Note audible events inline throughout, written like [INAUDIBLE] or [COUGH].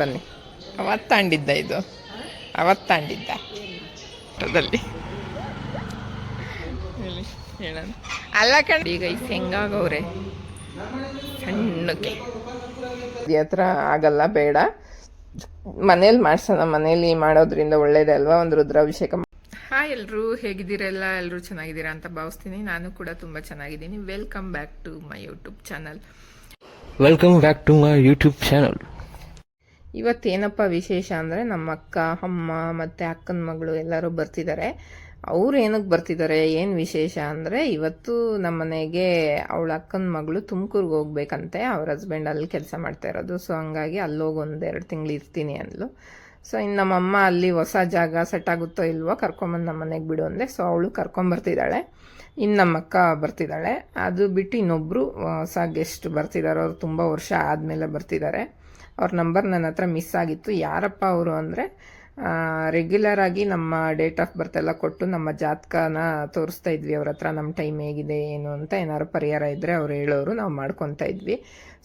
ಬನ್ನಿ. ಅವತ್ತಾಂಡಿದ್ದ ಇದು. ಅವತ್ತಾಂಡಿದ್ದ ಫೋಟೋದಲ್ಲಿ ಹೇಳಿ ಹೇಳೋಣ. ಅಲ್ಲ ಕಣ್ ಈಗ ಈ ಹೆಂಗಾಗವ್ರೆ ಸಣ್ಣಕ್ಕೆ. ಈ ಹತ್ರ ಆಗಲ್ಲ ಬೇಡ. ಮನೇಲಿ ಮಾಡ್ಸೋಣ ಮನೇಲಿ ಮಾಡೋದ್ರಿಂದ ಒಳ್ಳೇದೇ ಅಲ್ವಾ? ಒಂದು ರುದ್ರಾಭಿಷೇಕ ಹಾಯ್ ಎಲ್ಲರೂ ಹೇಗಿದ್ದೀರಲ್ಲ ಎಲ್ಲರೂ ಚೆನ್ನಾಗಿದ್ದೀರಾ ಅಂತ ಭಾವಿಸ್ತೀನಿ. ನಾನು ಕೂಡ ತುಂಬ ಚೆನ್ನಾಗಿದ್ದೀನಿ. Welcome back to my YouTube channel welcome back to my YouTube channel. ಇವತ್ತೇನಪ್ಪ ವಿಶೇಷ ಅಂದರೆ ನಮ್ಮ ಅಕ್ಕ, ಅಮ್ಮ ಮತ್ತು ಅಕ್ಕನ ಮಗಳು ಎಲ್ಲರೂ ಬರ್ತಿದ್ದಾರೆ. ಅವ್ರು ಏನಕ್ಕೆ ಬರ್ತಿದ್ದಾರೆ? ಏನು ವಿಶೇಷ ಅಂದರೆ ಇವತ್ತು ನಮ್ಮ ಮನೆಗೆ ಅವಳ ಅಕ್ಕನ ಮಗಳು ತುಮಕೂರಿಗೆ ಹೋಗ್ಬೇಕಂತೆ. ಅವ್ರ ಹಸ್ಬೆಂಡ್ ಅಲ್ಲಿ ಕೆಲಸ ಮಾಡ್ತಾ ಇರೋದು. ಸೊ ಹಂಗಾಗಿ ಅಲ್ಲೋಗಿ ಒಂದು ಎರಡು ತಿಂಗಳು ಇರ್ತೀನಿ ಅಂದ್ಲು. ಸೊ ಇನ್ನು ನಮ್ಮಮ್ಮ ಅಲ್ಲಿ ಹೊಸ ಜಾಗ ಸೆಟ್ ಆಗುತ್ತೋ ಇಲ್ವೋ ಕರ್ಕೊಂಬಂದು ನಮ್ಮ ಮನೆಗೆ ಬಿಡು ಅಂದೆ. ಸೊ ಅವಳು ಕರ್ಕೊಂಬರ್ತಿದ್ದಾಳೆ. ಇನ್ನು ನಮ್ಮ ಅಕ್ಕ ಬರ್ತಿದ್ದಾಳೆ. ಅದು ಬಿಟ್ಟು ಇನ್ನೊಬ್ಬರು ಹೊಸ ಗೆಸ್ಟ್ ಬರ್ತಿದ್ದಾರೆ. ಅವ್ರು ತುಂಬ ವರ್ಷ ಆದಮೇಲೆ ಬರ್ತಿದ್ದಾರೆ. ಅವ್ರ ನಂಬರ್ ನನ್ನ ಹತ್ರ ಮಿಸ್ ಆಗಿತ್ತು. ಯಾರಪ್ಪ ಅವರು ಅಂದರೆ ರೆಗ್ಯುಲರ್ ಆಗಿ ನಮ್ಮ ಡೇಟ್ ಆಫ್ ಬರ್ತ್ ಎಲ್ಲ ಕೊಟ್ಟು ನಮ್ಮ ಜಾತಕನ ತೋರಿಸ್ತಾ ಇದ್ವಿ. ಅವ್ರ ಹತ್ರ ನಮ್ಮ ಟೈಮ್ ಹೇಗಿದೆ, ಏನು ಅಂತ ಏನಾದ್ರು ಪರಿಹಾರ ಇದ್ದರೆ ಅವ್ರು ಹೇಳೋರು, ನಾವು ಮಾಡ್ಕೊತಾ ಇದ್ವಿ.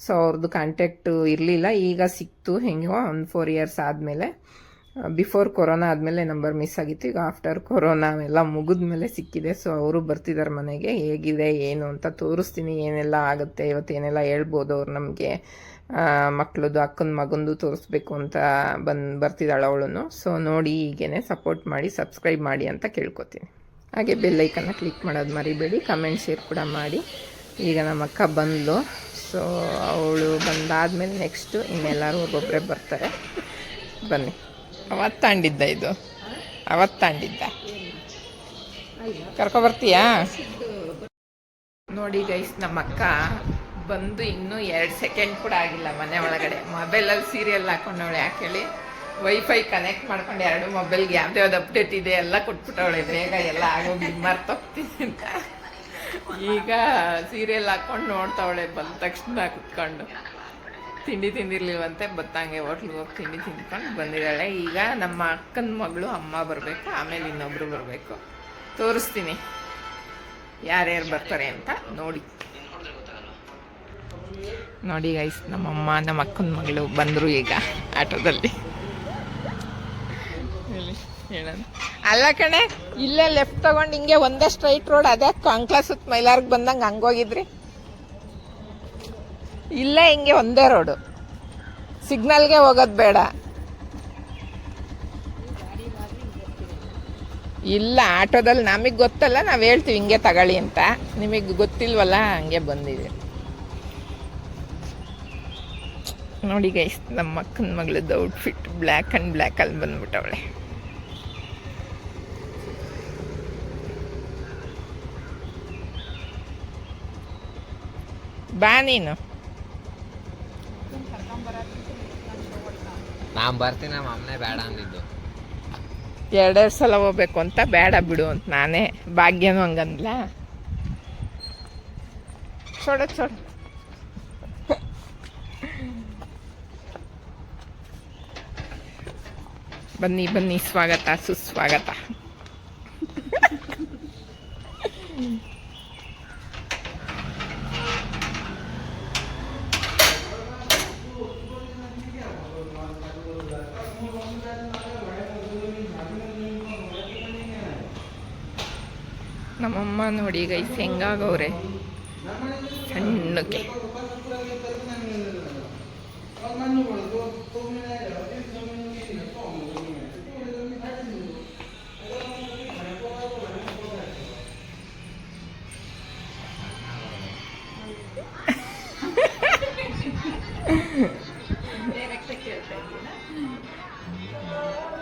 ಸೊ ಅವ್ರದ್ದು ಕಾಂಟ್ಯಾಕ್ಟು ಇರಲಿಲ್ಲ. ಈಗ ಸಿಕ್ತು ಹೆಂಗೋ ಒಂದು ಫೋರ್ ಇಯರ್ಸ್ ಆದಮೇಲೆ. ಬಿಫೋರ್ ಕೊರೋನಾ ಆದಮೇಲೆ ನಂಬರ್ ಮಿಸ್ ಆಗಿತ್ತು. ಈಗ ಆಫ್ಟರ್ ಕೊರೋನಾ ಎಲ್ಲ ಮುಗಿದ್ಮೇಲೆ ಸಿಕ್ಕಿದೆ. ಸೊ ಅವರು ಬರ್ತಿದ್ದಾರೆ ಮನೆಗೆ. ಹೇಗಿದೆ, ಏನು ಅಂತ ತೋರಿಸ್ತೀನಿ. ಏನೆಲ್ಲ ಆಗುತ್ತೆ ಇವತ್ತು ಏನೆಲ್ಲ ಹೇಳ್ಬೋದು ಅವ್ರು ನಮಗೆ. ಮಕ್ಕಳದು ಅಕ್ಕನ ಮಗಂದು ತೋರಿಸ್ಬೇಕು ಅಂತ ಬಂದು ಬರ್ತಿದ್ದಾಳೆ ಅವಳನ್ನು. ಸೊ ನೋಡಿ ಹೀಗೇನೆ ಸಪೋರ್ಟ್ ಮಾಡಿ ಸಬ್ಸ್ಕ್ರೈಬ್ ಮಾಡಿ ಅಂತ ಕೇಳ್ಕೊತೀನಿ. ಹಾಗೆ ಬೆಲ್ಲೈಕನ್ನ ಕ್ಲಿಕ್ ಮಾಡೋದು ಮರಿಬೇಡಿ ಕಮೆಂಟ್ ಶೇರ್ ಕೂಡ ಮಾಡಿ. ಈಗ ನಮ್ಮ ಅಕ್ಕ ಬಂದಳು ಸೊ ಅವಳು ಬಂದಾದ್ಮೇಲೆ ನೆಕ್ಸ್ಟು ಇನ್ನೆಲ್ಲರೂ ಒಬ್ಬೊಬ್ಬರೇ ಬರ್ತಾರೆ. ಬನ್ನಿ. ಅವತ್ತಾಂಡಿದ್ದ ಇದು? ಅವತ್ತಾಂಡಿದ್ದ ಕರ್ಕೊಬರ್ತೀಯಾ ನೋಡಿ ಗೈಸ್ ನಮ್ಮ ಅಕ್ಕ ಬಂದು ಇನ್ನೂ ಎರಡು ಸೆಕೆಂಡ್ ಕೂಡ ಆಗಿಲ್ಲ ಮನೆ ಒಳಗಡೆ. ಮೊಬೈಲಲ್ಲಿ ಸೀರಿಯಲ್ ಹಾಕೊಂಡವಳೆ ಯಾಕೆ ಹೇಳಿ ವೈಫೈ ಕನೆಕ್ಟ್ ಮಾಡ್ಕೊಂಡು ಎರಡು ಮೊಬೈಲ್ಗೆ ಯಾವ್ದು ಯಾವ್ದು ಅಪ್ಡೇಟ್ ಇದೆ, ಎಲ್ಲ ಕೊಟ್ಬಿಟ್ಟವಳೆ. ಬೇಗ ಎಲ್ಲ ಆಗೋಗಿ ಮರ್ತೋಗ್ತೀನಿ ಅಂತ. ಈಗ ಸೀರಿಯಲ್ ಹಾಕೊಂಡು ನೋಡ್ತಾವಳೆ. ಬಂದ ತಕ್ಷಣ ಕುತ್ಕೊಂಡು. ತಿಂಡಿ ತಿಂದಿರ್ಲಿಲ್ವಂತೆ, ಬತ್ತಂಗೆ ಹೋಟ್ಲಿಗೆ ಹೋಗಿ ತಿಂಡಿ ತಿಂದ್ಕೊಂಡು ಬಂದಿದ್ದಾಳೆ. ಈಗ ನಮ್ಮ ಅಕ್ಕನ ಮಗಳು ಅಮ್ಮ ಬರಬೇಕು, ಆಮೇಲೆ ಇನ್ನೊಬ್ರು ಬರಬೇಕು. ತೋರಿಸ್ತೀನಿ. ಯಾರ್ಯಾರು ಬರ್ತಾರೆ ಅಂತ ನೋಡಿ. ನೋಡಿ ಗೈಸ್ ನಮ್ಮಮ್ಮ ನಮ್ಮ ಅಕ್ಕನ ಮಗಳು ಬಂದರು ಈಗ ಆಟೋದಲ್ಲಿ. ಹೇಳಿ ಹೇಳೋಣ. ಅಲ್ಲ ಕಣೆ, ಇಲ್ಲೇ ಲೆಫ್ಟ್ ತಗೊಂಡು ಹಿಂಗೆ ಒಂದೇ ಸ್ಟ್ರೈಟ್ ರೋಡ್ ಅದೇ ಕಾಂಕ್ಲಾ ಸುತ್ತ ಮೈಲಾರ್ಗೆ ಬಂದಂಗೆ ಹಂಗೋಗಿದ್ರಿ ಇಲ್ಲೇ ಹಿಂಗೆ ಒಂದೇ ರೋಡು ಸಿಗ್ನಲ್ಗೆ ಹೋಗೋದು ಬೇಡ. ಇಲ್ಲ, ಆಟೋದಲ್ಲಿ ನಮಗೆ ಗೊತ್ತಲ್ಲ, ನಾವು ಹೇಳ್ತೀವಿ ಹಿಂಗೆ ತಗೊಳ್ಳಿ ಅಂತ. ನಿಮಗೆ ಗೊತ್ತಿಲ್ವಲ್ಲ, ಹಂಗೆ ಬಂದಿದೆ. ನೋಡಿ ಗೈಸ್ ನಮ್ಮ ಅಕ್ಕನ ಮಗಳದ್ದು ಔಟ್ಫಿಟ್ ಬ್ಲ್ಯಾಕ್ ಆ್ಯಂಡ್ ಬ್ಲ್ಯಾಕಲ್ಲಿ ಬಂದ್ಬಿಟ್ಟವಳೆ. ಬಾ ನೀನು. ನಾನು ಬರ್ತೀನಿ ನಮ್ಮ ಅಮ್ಮನೇ ಬೇಡ ಅಂದಿದ್ದು. ಎರಡೆರಡು ಸಲ ಹೋಗ್ಬೇಕು ಅಂತ ಬೇಡ ಬಿಡು ಅಂತ ನಾನೇ. ಭಾಗ್ಯನೂ ಹಂಗಂದ್ಲಾ. ಚೋಡ ಚೋಡ ಬನ್ನಿ ಬನ್ನಿ ಸ್ವಾಗತ ಸುಸ್ವಾಗತ. ನಮ್ಮಮ್ಮ ನೋಡಿ ಈಗ ಹೆಂಗಾಗವ್ರೆ? ಸಣ್ಣಕ್ಕೆ.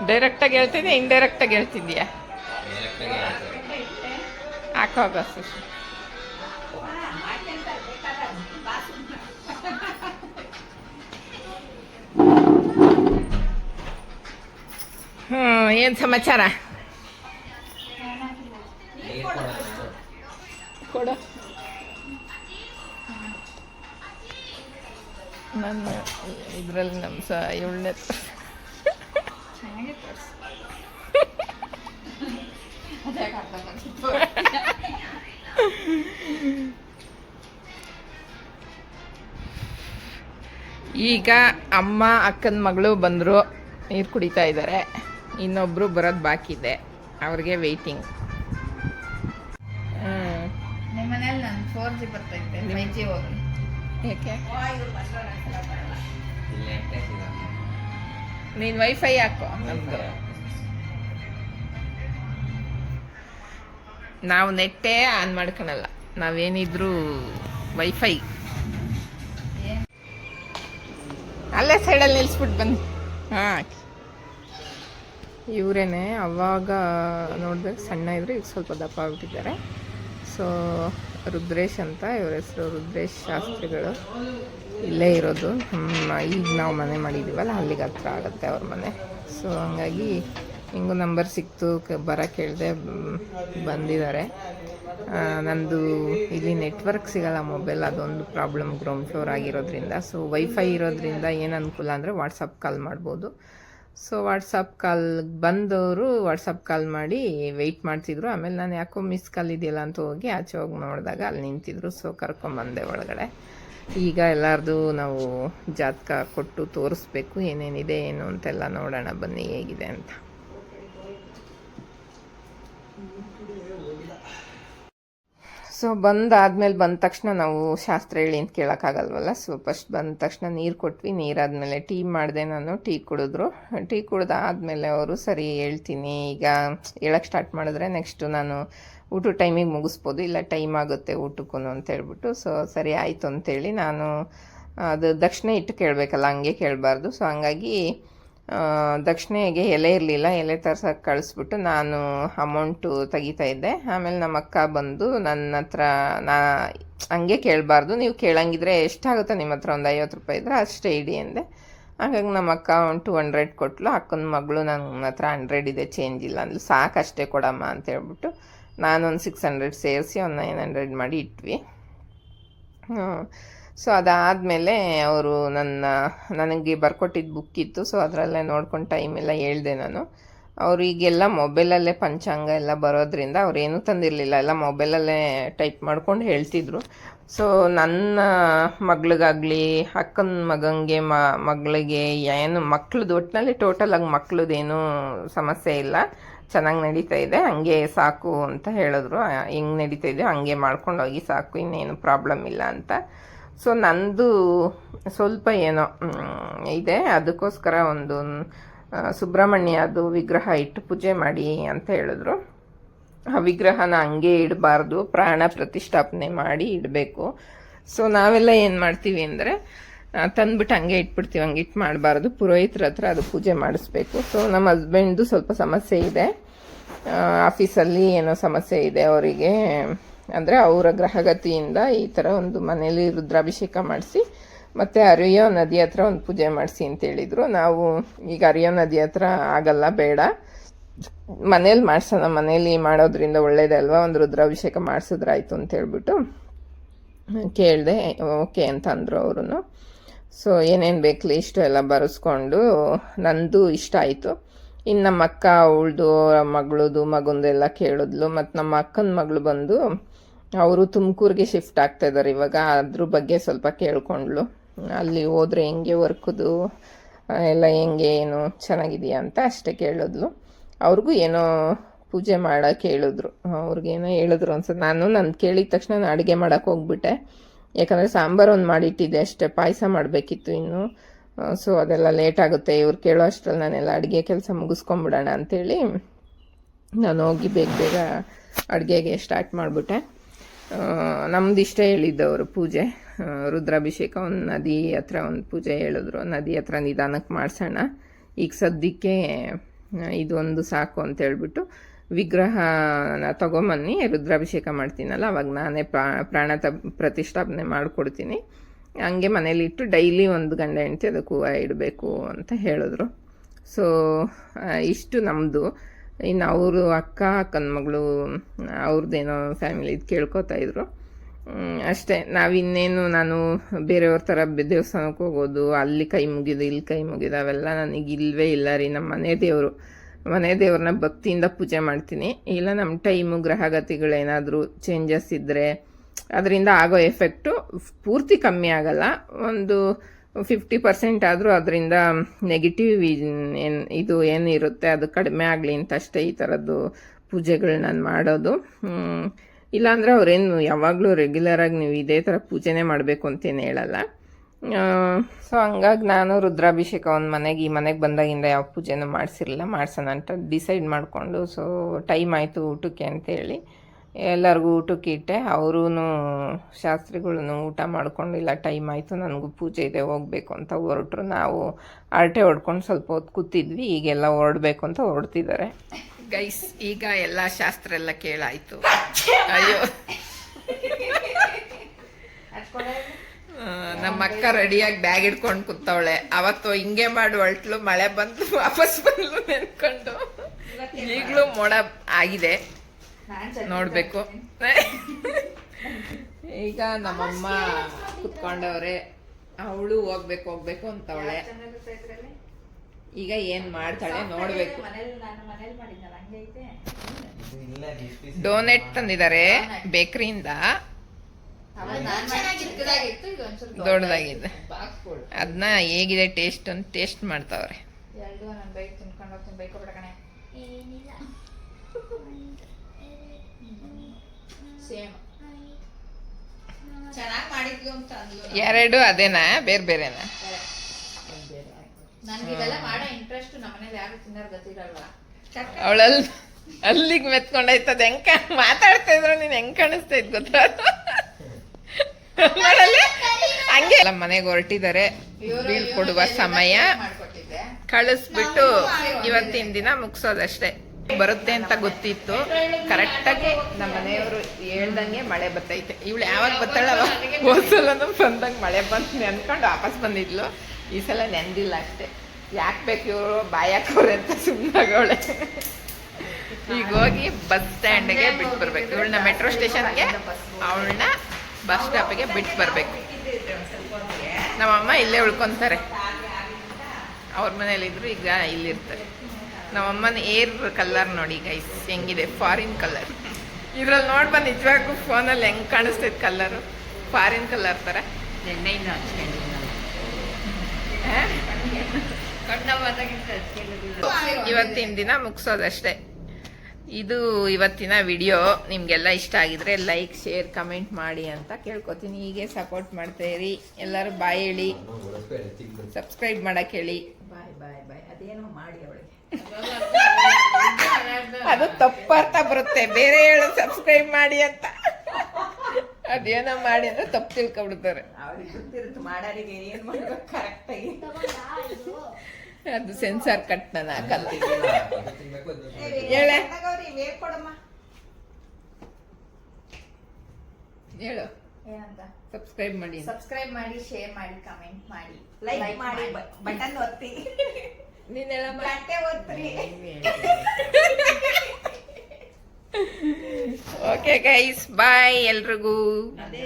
ಡೈರೆಕ್ಟಾಗಿ ಹೇಳ್ತಿದ್ಯಾ ಇಂಡೈರೆಕ್ಟಾಗಿ ಹೇಳ್ತಿದ್ಯಾ? ಹಾಕೋಗ ಸುಶಿ ಹ್ಞೂ ಏನು ಸಮಾಚಾರ? ಕೊಡು. ನನ್ನ ಇದರಲ್ಲಿ ನಮ್ಮ ಸ ಏಳನೇ ಈಗ ಅಮ್ಮ ಅಕ್ಕನ ಮಗಳು ಬಂದರು ನೀರು ಕುಡಿತಾ ಇದ್ದಾರೆ ಇನ್ನೊಬ್ಬರು ಬರೋದು ಬಾಕಿ ಇದೆ. ಅವ್ರಿಗೆ ವೆಯ್ಟಿಂಗ್ ಮನೇಲಿ ನಾನು ವೈಫೈ ಹಾಕೋ ನಾವು ನೆಟ್ಟೇ ಆನ್ ಮಾಡ್ಕೊಳಲ್ಲ. ನಾವೇನಿದ್ರು ವೈಫೈ ಅಲ್ಲೇ ಸೈಡಲ್ಲಿ ನಿಲ್ಸ್ಬಿಟ್ಟು ಬಂದು ಹಾಂ. ಇವರೇನೆ ಅವಾಗ ನೋಡಿದಾಗ ಸಣ್ಣ ಇದ್ರು ಈಗ ಸ್ವಲ್ಪ ದಪ್ಪ ಆಗ್ಬಿಟ್ಟಿದ್ದಾರೆ. ಸೊ ರುದ್ರೇಶ್ ಅಂತ, ಇವ್ರ ಹೆಸರು ರುದ್ರೇಶ್ ಶಾಸ್ತ್ರಿಗಳು. ಇಲ್ಲೇ ಇರೋದು. ಈಗ ನಾವು ಮನೆ ಮಾಡಿದ್ದೀವಲ್ಲ ಅಲ್ಲಿಗೆ ಹತ್ರ ಆಗುತ್ತೆ ಅವ್ರ ಮನೆ. ಸೊ ಹಂಗಾಗಿ ಹಿಂಗೂ ನಂಬರ್ ಸಿಕ್ತು, ಕ ಬರ ಕೇಳಿದೆ ಬಂದಿದ್ದಾರೆ. ನಂದು ಇಲ್ಲಿ ನೆಟ್ವರ್ಕ್ ಸಿಗಲ್ಲ ಮೊಬೈಲ್, ಅದೊಂದು ಪ್ರಾಬ್ಲಮ್, ಗ್ರೌಂಡ್ ಫ್ಲೋರ್ ಆಗಿರೋದ್ರಿಂದ. ಸೊ ವೈಫೈ ಇರೋದ್ರಿಂದ ಏನು ಅನುಕೂಲ ಅಂದರೆ ವಾಟ್ಸಪ್ ಕಾಲ್ ಮಾಡ್ಬೋದು. ಸೊ ವಾಟ್ಸಪ್ ಕಾಲ್ ಬಂದವರು ವಾಟ್ಸಪ್ ಕಾಲ್ ಮಾಡಿ ವೆಯ್ಟ್ ಮಾಡ್ತಿದ್ರು. ಆಮೇಲೆ ನಾನು ಯಾಕೋ ಮಿಸ್ ಕಾಲ್ ಇದೆಯಲ್ಲ ಅಂತ ಹೋಗಿ ಆಚೆ ಹೋಗಿ ನೋಡಿದಾಗ ಅಲ್ಲಿ ನಿಂತಿದ್ರು. ಸೊ ಕರ್ಕೊಂಬಂದೆ ಒಳಗಡೆ. ಈಗ ಎಲ್ಲರದು ನಾವು ಜಾತಕ ಕೊಟ್ಟು ತೋರಿಸ್ಬೇಕು. ಏನೇನಿದೆ, ಏನು ಅಂತೆಲ್ಲ ನೋಡೋಣ. ಬನ್ನಿ, ಹೇಗಿದೆ ಅಂತ. ಸೊ ಬಂದಾದ್ಮೇಲೆ ಬಂದ ತಕ್ಷಣ ನಾವು ಶಾಸ್ತ್ರ ಹೇಳಿ ಅಂತ ಕೇಳೋಕ್ಕಾಗಲ್ವಲ್ಲ? ಸೊ ಫಸ್ಟ್ ಬಂದ ತಕ್ಷಣ ನೀರು ಕೊಟ್ವಿ. ನೀರಾದಮೇಲೆ ಟೀ ಮಾಡಿದೆ ನಾನು. ಟೀ ಕುಡಿದ್ರು. ಟೀ ಕುಡ್ದಾದ್ಮೇಲೆ ಅವರು, ಸರಿ, ಹೇಳ್ತೀನಿ. ಈಗ ಹೇಳಕ್ಕೆ ಸ್ಟಾರ್ಟ್ ಮಾಡಿದ್ರೆ ನೆಕ್ಸ್ಟು ನಾನು ಊಟ ಟೈಮಿಗೆ ಮುಗಿಸ್ಬೋದು. ಇಲ್ಲ ಟೈಮ್ ಆಗುತ್ತೆ ಊಟಕ್ಕೂ ಅಂತ ಹೇಳ್ಬಿಟ್ಟು. ಸೊ ಸರಿ, ಆಯಿತು ಅಂತೇಳಿ ನಾನು, ಅದು ದಕ್ಷಿಣ ಇಟ್ಟು ಕೇಳಬೇಕಲ್ಲ, ಹಂಗೆ ಕೇಳಬಾರ್ದು. ಸೊ ಹಂಗಾಗಿ ದಕ್ಷಿಣೆಗೆ ಎಲೆ ಇರಲಿಲ್ಲ, ಎಲೆ ತರ್ಸಕ್ಕೆ ಕಳಿಸ್ಬಿಟ್ಟು ನಾನು ಅಮೌಂಟು ತೆಗಿತಾ ಇದ್ದೆ. ಆಮೇಲೆ ನಮ್ಮ ಅಕ್ಕ ಬಂದು ನನ್ನ ಹತ್ರ, ನಾ ಹಂಗೆ ಕೇಳಬಾರ್ದು, ನೀವು ಕೇಳಂಗಿದ್ರೆ ಎಷ್ಟಾಗುತ್ತೆ ನಿಮ್ಮ ಹತ್ರ ಒಂದು ಐವತ್ತು ರೂಪಾಯಿ ಇದ್ದರೆ ಅಷ್ಟೇ ಇಡಿ ಅಂದೆ. ಹಾಗಾಗಿ ನಮ್ಮ ಅಕ್ಕ ಒಂದು ಟು ಹಂಡ್ರೆಡ್ ಕೊಟ್ಲು, ಅಕ್ಕನ ಮಗಳು ನನ್ನ ಹತ್ರ ಹಂಡ್ರೆಡ್ ಇದೆ ಚೇಂಜ್ ಇಲ್ಲ ಅಂದಲು, ಸಾಕು ಅಷ್ಟೇ ಕೊಡಮ್ಮ ಅಂತ ಹೇಳ್ಬಿಟ್ಟು ನಾನೊಂದು ಸಿಕ್ಸ್ ಹಂಡ್ರೆಡ್ ಸೇರಿಸಿ ಒಂದು ನೈನ್ ಹಂಡ್ರೆಡ್ ಮಾಡಿ ಇಟ್ವಿ. ಸೊ ಅದಾದಮೇಲೆ ಅವರು ನನ್ನ, ನನಗೆ ಬರ್ಕೊಟ್ಟಿದ್ದು ಬುಕ್ ಇತ್ತು. ಸೊ ಅದರಲ್ಲೇ ನೋಡ್ಕೊಂಡು ಟೈಮೆಲ್ಲ ಹೇಳ್ದೆ ನಾನು. ಅವರು ಈಗೆಲ್ಲ ಮೊಬೈಲಲ್ಲೇ ಪಂಚಾಂಗ ಎಲ್ಲ ಬರೋದ್ರಿಂದ ಅವ್ರು ಏನೂ ತಂದಿರಲಿಲ್ಲ. ಎಲ್ಲ ಮೊಬೈಲಲ್ಲೇ ಟೈಪ್ ಮಾಡ್ಕೊಂಡು ಹೇಳ್ತಿದ್ರು. ಸೊ ನನ್ನ ಮಗಳಿಗಾಗಲಿ, ಅಕ್ಕನ ಮಗಂಗೆ, ಮ, ಮಗಳಿಗೆ ಏನು ಮಕ್ಳದ್ದು ಒಟ್ಟಿನಲ್ಲಿ ಟೋಟಲಾಗಿ ಮಕ್ಳದ್ದೇನೂ ಸಮಸ್ಯೆ ಇಲ್ಲ. ಚೆನ್ನಾಗಿ ನಡೀತಾ ಇದೆ. ಹಂಗೆ ಸಾಕು ಅಂತ ಹೇಳಿದ್ರು. ಹೆಂಗೆ ನಡೀತಾ ಇದೆ. ಹಂಗೆ ಮಾಡ್ಕೊಂಡು ಹೋಗಿ ಸಾಕು. ಇನ್ನೇನು ಪ್ರಾಬ್ಲಮ್ ಇಲ್ಲ ಅಂತ. ಸೊ ನಂದು ಸ್ವಲ್ಪ ಏನೋ ಇದೆ. ಅದಕ್ಕೋಸ್ಕರ ಒಂದು ಸುಬ್ರಹ್ಮಣ್ಯ ಅದು ವಿಗ್ರಹ ಇಟ್ಟು ಪೂಜೆ ಮಾಡಿ ಅಂತ ಹೇಳಿದ್ರು. ಆ ವಿಗ್ರಹನ ಹಂಗೆ ಇಡಬಾರ್ದು. ಪ್ರಾಣ ಪ್ರತಿಷ್ಠಾಪನೆ ಮಾಡಿ ಇಡಬೇಕು. ಸೊ ನಾವೆಲ್ಲ ಏನು ಮಾಡ್ತೀವಿ ಅಂದರೆ ತಂದ್ಬಿಟ್ಟು ಹಂಗೆ ಇಟ್ಬಿಡ್ತೀವಿ. ಹಂಗೆ ಇಟ್ಟು ಮಾಡಬಾರ್ದು. ಪುರೋಹಿತ್ರ ಹತ್ರ ಅದು ಪೂಜೆ ಮಾಡಿಸ್ಬೇಕು. ಸೊ ನಮ್ಮ ಹಸ್ಬೆಂಡ್ದು ಸ್ವಲ್ಪ ಸಮಸ್ಯೆ ಇದೆ. ಆಫೀಸಲ್ಲಿ ಏನೋ ಸಮಸ್ಯೆ ಇದೆ ಅವರಿಗೆ. ಅಂದರೆ ಅವರ ಗ್ರಹಗತಿಯಿಂದ ಈ ಥರ ಒಂದು ಮನೇಲಿ ರುದ್ರಾಭಿಷೇಕ ಮಾಡಿಸಿ, ಮತ್ತು ಅರಿಯೋ ನದಿ ಹತ್ರ ಒಂದು ಪೂಜೆ ಮಾಡಿಸಿ ಅಂತ ಹೇಳಿದರು. ನಾವು ಈಗ ಅರಿಯೋ ನದಿ ಹತ್ರ ಆಗಲ್ಲ, ಬೇಡ. ಮನೇಲಿ ಮಾಡಿಸೋಣ, ಮನೇಲಿ ಮಾಡೋದ್ರಿಂದ ಒಳ್ಳೇದೇ ಅಲ್ವಾ? ಒಂದು ರುದ್ರಾಭಿಷೇಕ ಮಾಡಿಸಿದ್ರಾಯ್ತು ಅಂತ ಹೇಳ್ಬಿಟ್ಟು ಕೇಳಿದೆ, ಓಕೆ ಅಂತ ಅಂದರು ಅವರು ಸೊ ಏನೇನು ಬೇಕು ಇಷ್ಟು ಎಲ್ಲ ಬರೆಸ್ಕೊಂಡು ನಂದು ಇಷ್ಟ ಆಯಿತು. ಇನ್ನು ನಮ್ಮ ಅಕ್ಕ, ಅವಳದು ಮಗಳದು, ಮಗುಂದೆಲ್ಲ ಕೇಳಿದ್ಲು. ಮತ್ತು ನಮ್ಮ ಅಕ್ಕನ ಮಗಳು ಬಂದು ಅವರು ತುಮಕೂರಿಗೆ ಶಿಫ್ಟ್ ಆಗ್ತಾ ಇದ್ದಾರೆ. ಇವಾಗ ಅದ್ರ ಬಗ್ಗೆ ಸ್ವಲ್ಪ ಕೇಳ್ಕೊಂಡ್ಲು ಅಲ್ಲಿ ಹೋದ್ರೆ ಹೆಂಗೆ ವರ್ಕುದು ಎಲ್ಲ ಹೆಂಗೆ, ಏನು, ಚೆನ್ನಾಗಿದೆಯಾ ಅಂತ ಅಷ್ಟೇ ಕೇಳಿದ್ಲು. ಅವ್ರಿಗೂ ಏನೋ ಪೂಜೆ ಮಾಡೋಕೆ ಹೇಳಿದ್ರು ಅವ್ರಿಗೇನೋ ಹೇಳಿದ್ರು ಅನ್ಸುತ್ತೆ. ನಾನು ನಾನು ಕೇಳಿದ ತಕ್ಷಣ ನಾನು ಅಡುಗೆ ಮಾಡೋಕೆ ಹೋಗ್ಬಿಟ್ಟೆ. ಯಾಕಂದರೆ ಸಾಂಬಾರು ಒಂದು ಮಾಡಿಟ್ಟಿದ್ದೆ ಅಷ್ಟೇ. ಪಾಯಸ ಮಾಡಬೇಕಿತ್ತು ಇನ್ನು. ಸೊ ಅದೆಲ್ಲ ಲೇಟ್ ಆಗುತ್ತೆ. ಇವ್ರು ಕೇಳೋ ಅಷ್ಟರಲ್ಲಿ ನಾನೆಲ್ಲ ಅಡುಗೆ ಕೆಲಸ ಮುಗಿಸ್ಕೊಂಬಿಡೋಣ ಅಂಥೇಳಿ ನಾನು ಹೋಗಿ ಬೇಗ ಬೇಗ ಅಡುಗೆಗೆ ಸ್ಟಾರ್ಟ್ ಮಾಡಿಬಿಟ್ಟೆ. ನಮ್ದು ಇಷ್ಟ ಹೇಳಿದ್ದವರು ಪೂಜೆ. ರುದ್ರಾಭಿಷೇಕ, ಒಂದು ನದಿ ಹತ್ರ ಒಂದು ಪೂಜೆ ಹೇಳಿದ್ರು. ನದಿ ಹತ್ರ ನಿಧಾನಕ್ಕೆ ಮಾಡಿಸೋಣ. ಈಗ ಸದ್ಯಕ್ಕೆ ಇದೊಂದು ಸಾಕು ಅಂತ ಹೇಳ್ಬಿಟ್ಟು ವಿಗ್ರಹನ ತಗೊಂಬನ್ನಿ. ರುದ್ರಾಭಿಷೇಕ ಮಾಡ್ತೀನಲ್ಲ, ಅವಾಗ ನಾನೇ ಪ್ರಾ, ಪ್ರಾಣ ತ, ಪ್ರತಿಷ್ಠಾಪನೆ ಮಾಡಿಕೊಡ್ತೀನಿ. ಹಂಗೆ ಮನೇಲಿಟ್ಟು ಡೈಲಿ ಒಂದು ಗಂಡ ಹೆಂಡತಿ ಅದಕ್ಕೆ ಹೂವು ಇಡಬೇಕು ಅಂತ ಹೇಳಿದ್ರು. ಸೊ ಇಷ್ಟು ನಮ್ಮದು ಇನ್ನು ಅವರು ಅಕ್ಕ, ಅಕ್ಕನ ಮಗಳು ಅವ್ರದ್ದೇನೋ ಫ್ಯಾಮಿಲಿದು ಕೇಳ್ಕೊತಾ ಇದ್ರು. ಅಷ್ಟೇ. ನಾವಿನ್ನೇನು ನಾನು ಬೇರೆಯವ್ರ ಥರ ದೇವಸ್ಥಾನಕ್ಕೆ ಹೋಗೋದು, ಅಲ್ಲಿ ಕೈ ಮುಗಿದು, ಇಲ್ಲಿ ಕೈ ಮುಗಿದು, ಅವೆಲ್ಲ ನನಗೆ ಇಲ್ಲವೇ ಇಲ್ಲ ರೀ. ನಮ್ಮ ಮನೆ ದೇವರು, ಮನೆ ದೇವ್ರನ್ನ ಭಕ್ತಿಯಿಂದ ಪೂಜೆ ಮಾಡ್ತೀನಿ. ಇಲ್ಲ ನಮ್ಮ ಟೈಮು ಗ್ರಹಗತಿಗಳೇನಾದರೂ ಚೇಂಜಸ್ ಇದ್ದರೆ ಅದರಿಂದ ಆಗೋ ಎಫೆಕ್ಟು ಪೂರ್ತಿ ಕಮ್ಮಿ ಆಗಲ್ಲ. ಒಂದು ಫಿಫ್ಟಿ ಪರ್ಸೆಂಟ್ ಆದರೂ ಅದರಿಂದ ನೆಗೆಟಿವ್ ಏನು ಇದು ಏನಿರುತ್ತೆ ಅದು ಕಡಿಮೆ ಆಗಲಿ ಅಂತ ಅಷ್ಟೇ ಈ ಥರದ್ದು ಪೂಜೆಗಳು ನಾನು ಮಾಡೋದು. ಇಲ್ಲಾಂದರೆ ಅವರೇನು ಯಾವಾಗಲೂ ರೆಗ್ಯುಲರಾಗಿ ನೀವು ಇದೇ ಥರ ಪೂಜೆನೇ ಮಾಡಬೇಕು ಅಂತೇನು ಹೇಳಲ್ಲ. ಸೊ ಹಂಗಾಗಿ ನಾನು ರುದ್ರಾಭಿಷೇಕ ಒಂದು ಮನೆಗೆ ಈ ಮನೆಗೆ ಬಂದಾಗಿಂದ ಯಾವ ಪೂಜೆನೂ ಮಾಡಿಸಿರಲಿಲ್ಲ. ಮಾಡ್ಸೋಣ ಅಂತ ಡಿಸೈಡ್ ಮಾಡಿಕೊಂಡು ಸೊ ಟೈಮ್ ಆಯಿತು ಊಟಕ್ಕೆ ಅಂತೇಳಿ. ಎಲ್ಲರಿಗೂ ಊಟಕ್ಕೆ ಇಟ್ಟೆ. ಅವರೂ ಶಾಸ್ತ್ರಿಗಳೂ ಊಟ ಮಾಡ್ಕೊಂಡಿಲ್ಲ, ಟೈಮ್ ಆಯಿತು, ನನಗೂ ಪೂಜೆ ಇದೆ, ಹೋಗಬೇಕು ಅಂತ ಹೊರಟ್ರು. ನಾವು ಅರಟೆ ಹೊಡ್ಕೊಂಡು ಸ್ವಲ್ಪ ಹೊತ್ತು ಕೂತಿದ್ವಿ, ಈಗೆಲ್ಲ ಹೊರಡ್ಬೇಕು ಅಂತ ಹೊರಡ್ತಿದ್ದಾರೆ. ಗೈಸ್, ಈಗ ಎಲ್ಲ ಶಾಸ್ತ್ರ ಎಲ್ಲ ಕೇಳಾಯಿತು. ಅಯ್ಯೋ. ನಮ್ಮ ಅಕ್ಕ ರೆಡಿಯಾಗಿ ಬ್ಯಾಗ್ ಹಿಡ್ಕೊಂಡು ಕೂತವಳೆ. ಅವತ್ತು ಹಿಂಗೆ ಮಾಡಿ ಹೊಲ್ಟ್ಲು ಮಳೆ ಬಂತು ವಾಪಸ್ ಬಂದ್ಲು ನೆನ್ಕೊಂಡು. ಈಗಲೂ ಮೋಡ ಆಗಿದೆ. ನೋಡ್ಬೇಕು. ಈಗ ನಮ್ಮಮ್ಮ ಕುತ್ಕೊಂಡವ್ರೆ. ಅವಳು ಹೋಗ್ಬೇಕು ಹೋಗ್ಬೇಕು ಅಂತವಳೆ. ಈಗ ಏನ್ ಮಾಡ್ತಾಳೆ ನೋಡ್ಬೇಕು. ಡೋನೆಟ್ ತಂದಿದ್ದಾರೆ ಬೇಕರಿಯಿಂದ. ದೊಡ್ಡದಾಗಿದೆ. ಅದನ್ನ ಹೇಗಿದೆ ಟೇಸ್ಟ್ ಅಂತ ಟೇಸ್ಟ್ ಮಾಡ್ತಾವ್ರೆ. [LAUGHS] ಎರಡು ಸೇಮ್ ಚೆನ್ನಾಗಿ ಅಂತ ಅಂದ್ಲು ಅದೇನಾ? ಬೇರೆ ಬೇರೆನಾ? ನನ್ಗೆ ಇದೆಲ್ಲ ಮಾಡೋ ಇಂಟ್ರೆಸ್ಟ್ ನಮ್ಮನೇಲಿ ಯಾರು ತಿನ್ನೋರು ಗೊತ್ತಿರಲ್ವಾ? ಅವಳಲ್ಲಿ ಅಲ್ಲಿಗೆ ಮೆತ್ಕೊಂಡೈತದ ಹೆಂಗ್ ಮಾತಾಡ್ತಾ ಇದ್ರು ನೀನ್ ಹೆಂಗ್ ಕಾಣಿಸ್ತಾ ಇದ್ ಗೊತ್ತಾ? ಹಂಗೆ ನಮ್ಮ ಮನೆಗೆ ಹೊರಟಿದ್ದಾರೆ ಬೀಳ್ಕೊಡುವ ಸಮಯ. ಕಳಿಸ್ಬಿಟ್ಟು ಇವತ್ತಿನ ದಿನ ಮುಗಿಸೋದಷ್ಟೇ. ಬರುತ್ತೆ ಅಂತ ಗೊತ್ತಿತ್ತು. ಕರೆಕ್ಟಾಗಿ ನಮ್ಮ ಮನೆಯವರು ಹೇಳ್ದಂಗೆ ಮಳೆ ಬರ್ತೈತೆ. ಇವಳು ಯಾವಾಗ ಬರ್ತಾಳ ಹೋದ್ಸಲ ಬಂದಂಗೆ ಮಳೆ ಬಂತು ನೆನ್ಕೊಂಡು ವಾಪಸ್ ಬಂದಿದ್ಲು. ಈ ಸಲ ನೆಂದಿಲ್ಲ ಅಷ್ಟೇ. ಯಾಕೆ ಬೇಕು ಇವರು ಬಾಯಾಕವ್ರೆ ಅಂತ ಸುಮ್ಮನಾಗವಳೆ ಈಗ ಹೋಗಿ ಬಸ್ ಸ್ಟ್ಯಾಂಡ್ಗೆ ಬಿಟ್ಟು ಬರ್ಬೇಕು. ಇವಳನ್ನ ಮೆಟ್ರೋ ಸ್ಟೇಷನ್ಗೆ, ಅವಳನ್ನ ಬಸ್ ಸ್ಟಾಪಿಗೆ ಬಿಟ್ಟು ಬರ್ಬೇಕು. ನಮ್ಮಮ್ಮ ಇಲ್ಲೇ ಉಳ್ಕೊಂತಾರೆ. ಅವ್ರ ಮನೇಲಿದ್ರು ಈಗ ಇಲ್ಲಿರ್ತಾರೆ. ನಮ್ಮಮ್ಮನ ಏರ್ ಕಲರ್ ನೋಡಿ ಗೈಸ್ ಹೆಂಗಿದೆ? ಫಾರಿನ್ ಕಲರ್ ಇದ್ರಲ್ಲಿ ನೋಡ್ಬ ನಿಜವಾಗೂ ಫೋನಲ್ಲಿ ಹೆಂಗೆ ಕಾಣಿಸ್ತೈತೆ ಕಲರು ಫಾರಿನ್ ಕಲರ್ ಥರ ಎಣ್ಣೆಯಿಂದ ಇವತ್ತಿನ ದಿನ ಮುಗಿಸೋದಷ್ಟೇ. ಇದು ಇವತ್ತಿನ ವಿಡಿಯೋ ನಿಮಗೆಲ್ಲ ಇಷ್ಟ ಆಗಿದ್ರೆ ಲೈಕ್ ಶೇರ್ ಕಮೆಂಟ್ ಮಾಡಿ ಅಂತ ಕೇಳ್ಕೊತೀನಿ. ಹೀಗೆ ಸಪೋರ್ಟ್ ಮಾಡ್ತಾ ಇರಿ. ಎಲ್ಲರೂ ಬಾಯ್ ಹೇಳಿ. ಸಬ್ಸ್ಕ್ರೈಬ್ ಮಾಡಕ್ಕೆ ಹೇಳಿ. ಬಾಯ್ ಬಾಯ್ ಬಾಯ್ ಅದೇನೋ ಮಾಡಿ ಅವಳಿಗೆ. ಅದು ತಪ್ಪರ್ಥ ಬರುತ್ತೆ. ಬೇರೆ ಹೇಳು ಸಬ್ಸ್ಕ್ರೈಬ್ ಮಾಡಿ ಅಂತ. ಅದೇನೋ ಮಾಡಿ ಅಂದ್ರೆ ತಪ್ಪು ತಿಳ್ಕೊಬಿಡ್ತಾರೆ. ಅದು ಸೆನ್ಸಾರ್ ಕಟ್ ನಾನು ಹಾಕಲ್ಲ ಹೇಳು. ಏನಂತ? ಸಬ್ಸ್ಕ್ರೈಬ್ ಮಾಡಿ ಸಬ್ಸ್ಕ್ರೈಬ್ ಮಾಡಿ ಶೇರ್ ಮಾಡಿ ಕಮೆಂಟ್ ಮಾಡಿ. ಲೈಕ್ ಮಾಡಿ ಬಟನ್ ಒತ್ತಿ. ನೀನ್ ಹೇಳಮ್ಮ ಗಂಟೆ ಓಕೆ ಗೈಸ್ ಬಾಯ್ ಎಲ್ರಿಗೂ.